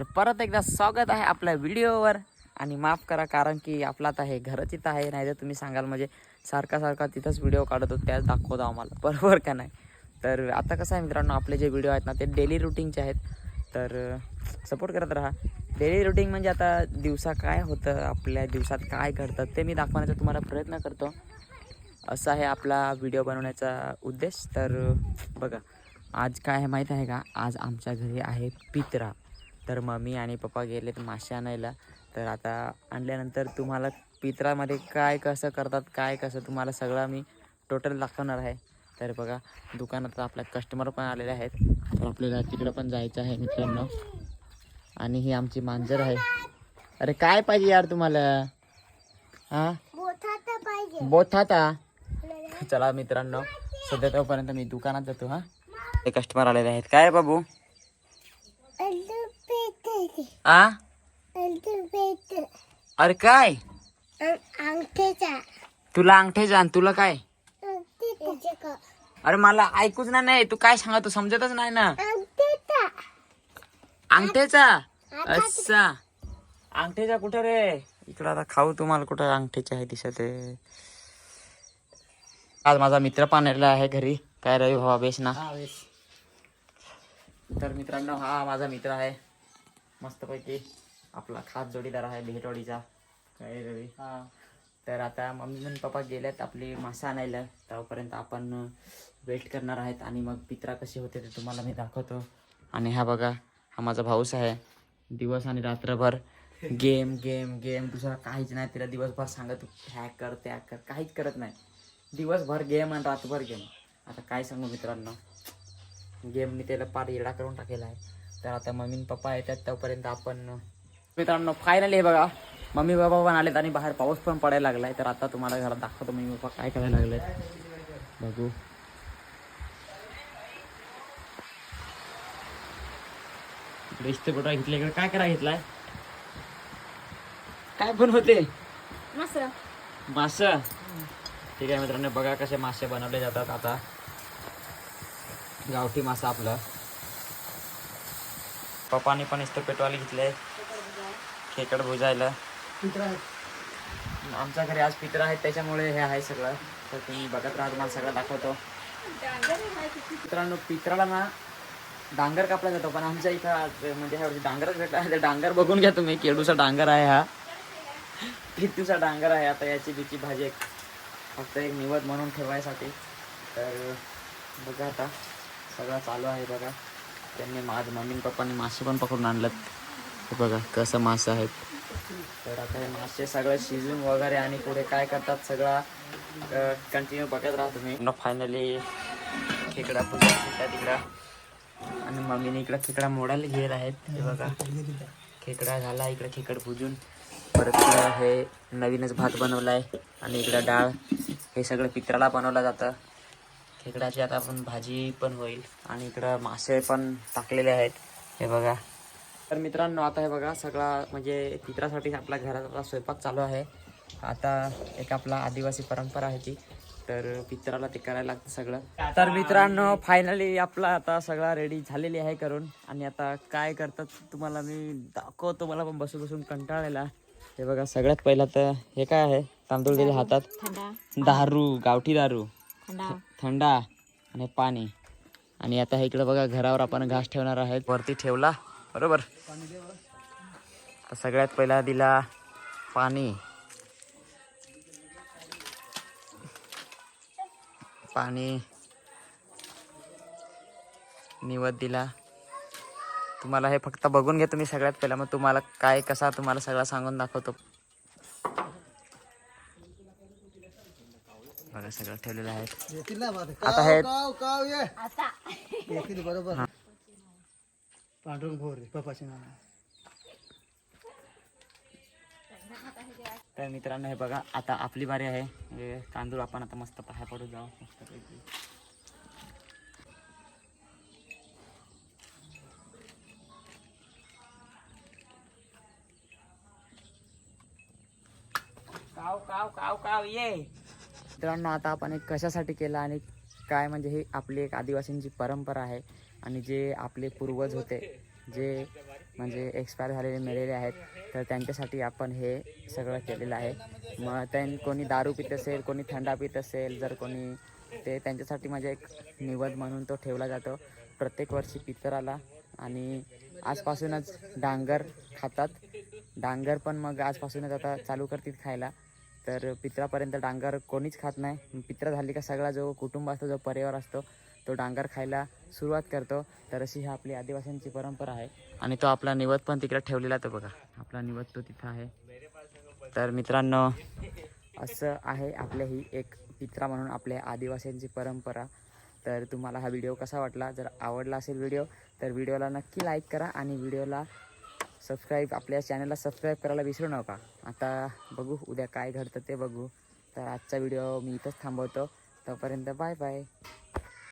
तर परत एकदा स्वागत आहे आपल्या व्हिडिओवर. आणि माफ करा कारण की आपला आता हे घरच इथं आहे नाही तर तुम्ही सांगाल म्हणजे सारखा सारखा तिथंच व्हिडिओ काढतो त्याच दाखवतो आम्हाला. बरोबर का नाही? तर आता कसं आहे मित्रांनो आपले जे व्हिडिओ आहेत ना ते डेली रुटीनचे आहेत. तर सपोर्ट करत राहा. डेली रुटीन म्हणजे आता दिवसा काय होतं आपल्या दिवसात काय घडतं ते मी दाखवण्याचा तुम्हाला प्रयत्न करतो. असा आहे आपला व्हिडिओ बनवण्याचा उद्देश. तर बघा आज काय आहे माहीत आहे का? आज आमच्या घरी आहे पित्रा. तर मम्मी आणि पप्पा गेलेत मासे आणायला. तर आता आणल्यानंतर तुम्हाला पित्रामध्ये काय कसं करतात काय कसं तुम्हाला सगळं मी टोटल दाखवणार आहे. तर बघा दुकानात आपल्या कस्टमर पण आलेले आहेत. तर आपल्याला तिकडं पण जायचं आहे मित्रांनो. आणि ही आमची मांजर आहे. अरे काय पाहिजे यार तुम्हाला? हां? बोथाता. चला मित्रांनो सध्या तोपर्यंत मी दुकानात जातो हा. ते कस्टमर आलेले आहेत. काय बाबू? आ? अरे काय? तुला अंगठे जाण तुला काय? अरे मला ऐकूच ना नाही तू काय सांगा तू समजतच नाही ना. अंगठीचा अच्छा. अंगठेचा कुठं रे? इकडं आता खाऊ तुम्हाला कुठं अंगठेचे आहे दिसत. आहे आज माझा मित्र पण आलेला आहे घरी. काय रवी भावा बेस ना. तर मित्रांनो हा माझा मित्र आहे. मस्तपैकी आपला खास जोडीदार आहे भेटवाडीचा. काय रवी तर आता मम्मी आणि पप्पा गेल्यात आपली मासा आणायला. तोपर्यंत आपण वेट करणार आहेत आणि मग पित्रा कशी होते ते तुम्हाला मी दाखवतो. आणि हा बघा हा माझा भाऊस आहे. दिवस आणि रात्रभर गेम गेम गेम दुसरा काहीच नाही. तिला दिवसभर सांगत हॅक कर त्या कर. काहीच करत नाही. दिवसभर गेम आणि रात्रभर गेम आता काय सांगू मित्रांनो? गेमनी त्याला पार येडा करून टाकेला आहे. तर आता मम्मी पप्पा येतात तोपर्यंत आपण मित्रांनो फायनली हे बघा. मम्मी बाबा पण आलेत आणि बाहेर पाऊस पण पडायला लागलाय. तर आता तुम्हाला घरात दाखवतो मम्मी पप्पा काय करायला लागलेत. बघू. इकडे इकडे काय करा घेतलाय? काय पण होते मास? ठीक आहे मित्रांनो बघा कसे मासे बनवले जातात आता. गावठी मासा आपलं. पप्पानी पण इथं पेटवाले घेतले खेकड भुजायला. आमच्या घरी आज पित्र आहेत त्याच्यामुळे हे आहे सगळं. तर तुम्ही बघत राहा तुम्हाला सगळं दाखवतो. मित्रांनो पित्राला ना डांगर कापला जातो पण आमच्या इथं आज म्हणजे ह्या वर्षी डांगरच भेटला ते डांगर बघून घ्या तुम्ही केडूचा डांगर आहे हा. पित्तूचा डांगर आहे आता याची बिची भाजी एक फक्त एक निवड म्हणून ठेवायसाठी. तर बघा आता सगळं चालू आहे बघा. त्यांनी माझं मम्मी पप्पांनी मासे पण पकडून आणलं हे बघा कसं मासे आहेत. तर आता हे मासे सगळं शिजून वगैरे आणि पुढे काय करतात सगळा कंटिन्यू बघत राहा तुम्ही. फायनली खेकडा पुजा तिकडा. आणि मम्मीने इकडं खेकडा मोडायला घेत आहेत. हे बघा. खेकडा झाला इकडे खेकड पुजून परत हे नवीनच भात बनवला आहे आणि इकडं डाळ. हे सगळं पित्राला बनवलं जातं. खेकड्याची आता आपण भाजी पण होईल आणि इकडं मासे पण टाकलेले आहेत. हे बघा. तर मित्रांनो आता हे बघा सगळा म्हणजे पित्रासाठी आपल्या घरात आता स्वयंपाक चालू आहे. आता एक आपला आदिवासी परंपरा आहे ती. तर पित्राला ते करायला लागतं सगळं. तर मित्रांनो फायनली आपला आता सगळा रेडी झालेली आहे करून. आणि आता काय करतात तुम्हाला मी दाखवतो मला पण बसून बसून कंटाळलेला. हे बघा सगळ्यात पहिला तर हे काय आहे? तांदूळ दिले हातात. दारू गावठी दारू. थंडा. आणि पाणी. आणि आता हे इकडे बघा घरावर आपण घास ठेवणार आहेत. वरती ठेवला. बरोबर. सगळ्यात पहिला दिला पाणी. पाणी. निवत दिला. तुम्हाला हे फक्त बघून घ्या तुम्ही सगळ्यात पहिला. मग तुम्हाला काय कसा तुम्हाला सगळं सांगून दाखवतो. बघा सगळं ठेवलेलं आहे. आता हे बरोबर. पांडुरंग भोर पप्पाचे नाव. तर मित्रांनो हे बघा आता आपली बारी आहे. म्हणजे तांदूळ आपण आता मस्त पाया पडू जाऊ. मस्तपैकी. काव काव काव काव ये. मित्रांनो आता आपण एक कशासाठी केलं आणि काय म्हणजे ही आपली एक आदिवासींची परंपरा आहे आणि जे आपले पूर्वज होते जे म्हणजे एक्सपायर झालेले मेलेले आहेत तर त्यांच्यासाठी आपण हे सगळं केलेलं आहे. मग त्यां कोणी दारू पित असेल कोणी थंडा पित असेल जर कोणी ते त्यांच्यासाठी म्हणजे एक निवद म्हणून तो ठेवला जातो. प्रत्येक वर्षी पितराला आणि आजपासूनच डांगर खातात. डांगर पण मग आजपासूनच आता चालू करतील खायला. तर पित्रापर्यंत डांगर कोणीच खात नाही. पित्र झाली का सगळा जो कुटुंब असतो जो परिवार असतो तो डांगर खायला सुरुवात करतो. तर अशी ही आपली आदिवासींची परंपरा आहे. आणि तो आपला निवत पण तिकडे ठेवलेला तो बघा. आपला निवत तो तिथं आहे. तर मित्रांनो असं आहे आपल्या ही एक पित्रा म्हणून आपल्या आदिवासींची परंपरा. तर तुम्हाला हा व्हिडिओ कसा वाटला? जर आवडला असेल व्हिडिओ तर व्हिडिओला नक्की लाईक करा आणि व्हिडिओला सबस्क्राईब आपल्या चॅनलला सबस्क्राईब करायला विसरू नका. आता बघू उद्या काय घडतं ते बघू. तर आजचा व्हिडिओ मी इथंच थांबवतो. तोपर्यंत बाय बाय